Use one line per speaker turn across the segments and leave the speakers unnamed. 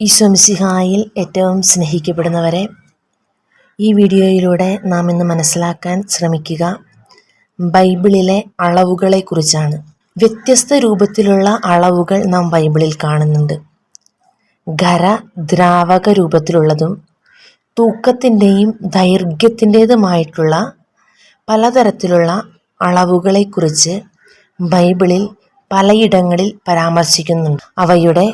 ഈശ്വംസിഹായിൽ ഏറ്റവും സ്നേഹിക്കപ്പെടുന്നവരെ ഈ വീഡിയോയിലൂടെ നാം ഇന്ന് മനസ്സിലാക്കാൻ ശ്രമിക്കുക. ബൈബിളിലെ അളവുകളെക്കുറിച്ചാണ്. വ്യത്യസ്ത രൂപത്തിലുള്ള അളവുകൾ നാം ബൈബിളിൽ കാണുന്നുണ്ട്. ഖര ദ്രാവക രൂപത്തിലുള്ളതും തൂക്കത്തിന്റെയും ദൈർഘ്യത്തിന്റേതുമായിട്ടുള്ള പലതരത്തിലുള്ള അളവുകളെക്കുറിച്ച് ബൈബിളിൽ പലയിടങ്ങളിൽ പരാമർശിക്കുന്നുണ്ട്. അവയുടെ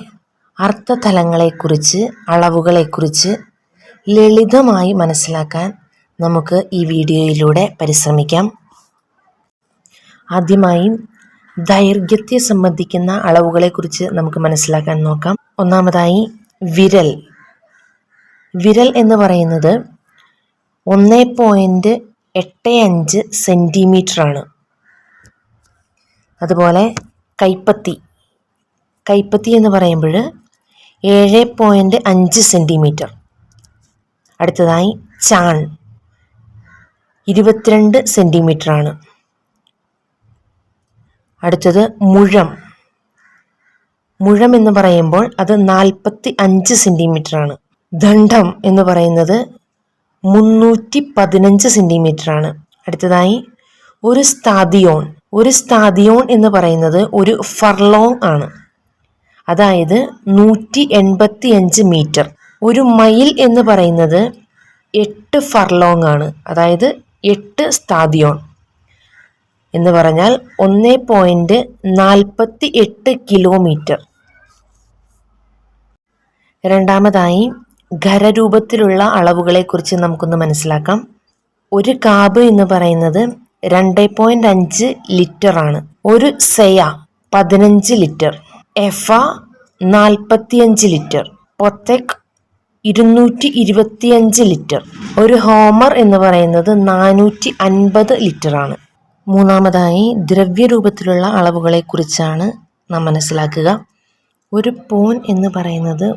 അർത്ഥതലങ്ങളെക്കുറിച്ച് അളവുകളെക്കുറിച്ച് ലളിതമായി മനസ്സിലാക്കാൻ നമുക്ക് ഈ വീഡിയോയിലൂടെ പരിശ്രമിക്കാം. ആദ്യമായി ദൈർഘ്യത്തെ സംബന്ധിക്കുന്ന അളവുകളെക്കുറിച്ച് നമുക്ക് മനസ്സിലാക്കാൻ നോക്കാം. ഒന്നാമതായി വിരൽ. വിരൽ എന്ന് പറയുന്നത് ഒന്ന് പോയിന്റ് എട്ട് അഞ്ച് സെന്റിമീറ്ററാണ് അതുപോലെ കൈപ്പത്തി. കൈപ്പത്തി എന്ന് പറയുമ്പോൾ ഏഴ് പോയിന്റ് അഞ്ച് സെന്റിമീറ്റർ അടുത്തതായി ചാൺ. ഇരുപത്തിരണ്ട് സെന്റിമീറ്ററാണ് അടുത്തത് മുഴം. മുഴം എന്ന് പറയുമ്പോൾ അത് നാൽപ്പത്തി അഞ്ച് സെന്റിമീറ്ററാണ് ദണ്ഡം എന്ന് പറയുന്നത് മുന്നൂറ്റി പതിനഞ്ച് സെന്റിമീറ്ററാണ് അടുത്തതായി ഒരു സ്ഥാതിയോൺ ഒരു സ്ഥാതിയോൺ എന്ന് പറയുന്നത് ഒരു ഫർലോങ് ആണ്. അതായത് നൂറ്റി എൺപത്തി അഞ്ച് മീറ്റർ. ഒരു മൈൽ എന്ന് പറയുന്നത് എട്ട് ഫർലോങ് ആണ് അതായത് എട്ട് സ്ഥാദിയോൺ എന്ന് പറഞ്ഞാൽ ഒന്ന് പോയിന്റ് നാൽപ്പത്തി എട്ട് കിലോമീറ്റർ. രണ്ടാമതായി ഖരരൂപത്തിലുള്ള അളവുകളെക്കുറിച്ച് നമുക്കൊന്ന് മനസ്സിലാക്കാം. ഒരു കാബ് എന്ന് പറയുന്നത് രണ്ട് പോയിന്റ് അഞ്ച് ലിറ്റർ ആണ് ഒരു സെയ പതിനഞ്ച് ലിറ്റർ. എഫ നാൽപ്പത്തിയഞ്ച് ലിറ്റർ പൊത്തക് ഇരുന്നൂറ്റി ഇരുപത്തിയഞ്ച് ലിറ്റർ. ഒരു ഹോമർ എന്ന് പറയുന്നത് നാനൂറ്റി അൻപത് ലിറ്ററാണ്. മൂന്നാമതായി ദ്രവ്യരൂപത്തിലുള്ള അളവുകളെ കുറിച്ചാണ് നാം മനസ്സിലാക്കുക. ഒരു പോൻ എന്ന് പറയുന്നത്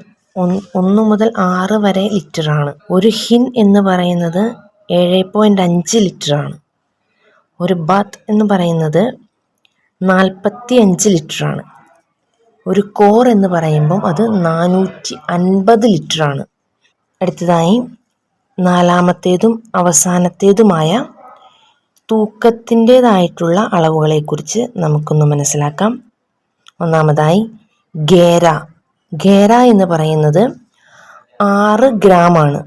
ഒന്ന് മുതൽ ആറ് വരെ ലിറ്ററാണ്. ഒരു ഹിൻ എന്ന് പറയുന്നത് ഏഴ് പോയിന്റ് അഞ്ച് ലിറ്ററാണ്. ഒരു ബാത്ത് എന്ന് പറയുന്നത് നാൽപ്പത്തി അഞ്ച് ലിറ്ററാണ്. ഒരു കോർ എന്ന് പറയുമ്പം അത് നാനൂറ്റി അൻപത് ലിറ്ററാണ്. അടുത്തതായി നാലാമത്തേതും അവസാനത്തേതുമായ തൂക്കത്തിന്റേതായിട്ടുള്ള അളവുകളെക്കുറിച്ച് നമുക്കൊന്ന് മനസ്സിലാക്കാം. ഒന്നാമതായി ഗേര. ഗേര എന്ന് പറയുന്നത് ആറ് ഗ്രാമാണ്.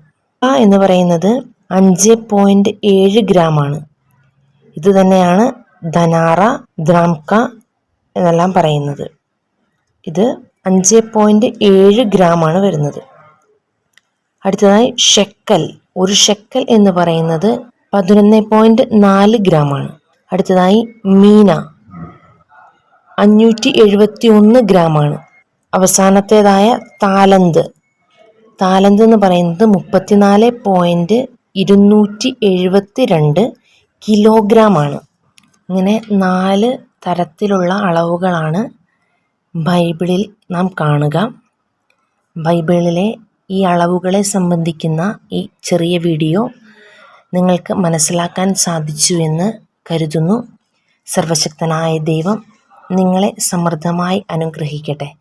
എന്ന് പറയുന്നത് അഞ്ച് പോയിന്റ് ഏഴ് ഗ്രാമാണ്. ഇത് തന്നെയാണ് ധനാറ ദ്രാംക എന്നെല്ലാം പറയുന്നത്. ഇത് അഞ്ച് പോയിന്റ് ഏഴ് ഗ്രാമാണ് വരുന്നത്. അടുത്തതായി ഷെക്കൽ. ഒരു ഷെക്കൽ എന്ന് പറയുന്നത് പതിനൊന്ന് പോയിന്റ് നാല് ഗ്രാമാണ് അടുത്തതായി മീന. അഞ്ഞൂറ്റി എഴുപത്തി ഒന്ന് ഗ്രാമാണ് അവസാനത്തേതായ താലന്ത്. താലന്ത് എന്ന് പറയുന്നത് മുപ്പത്തിനാല് പോയിന്റ് ഇരുന്നൂറ്റി എഴുപത്തി രണ്ട് കിലോഗ്രാമാണ് ഇങ്ങനെ നാല് തരത്തിലുള്ള അളവുകളാണ് ബൈബിളിൽ നാം കാണുക. ബൈബിളിലെ ഈ അളവുകളെ സംബന്ധിക്കുന്ന ഈ ചെറിയ വീഡിയോ നിങ്ങൾക്ക് മനസ്സിലാക്കാൻ സാധിച്ചു എന്ന് കരുതുന്നു. സർവശക്തനായ ദൈവം നിങ്ങളെ സമൃദ്ധമായി അനുഗ്രഹിക്കട്ടെ.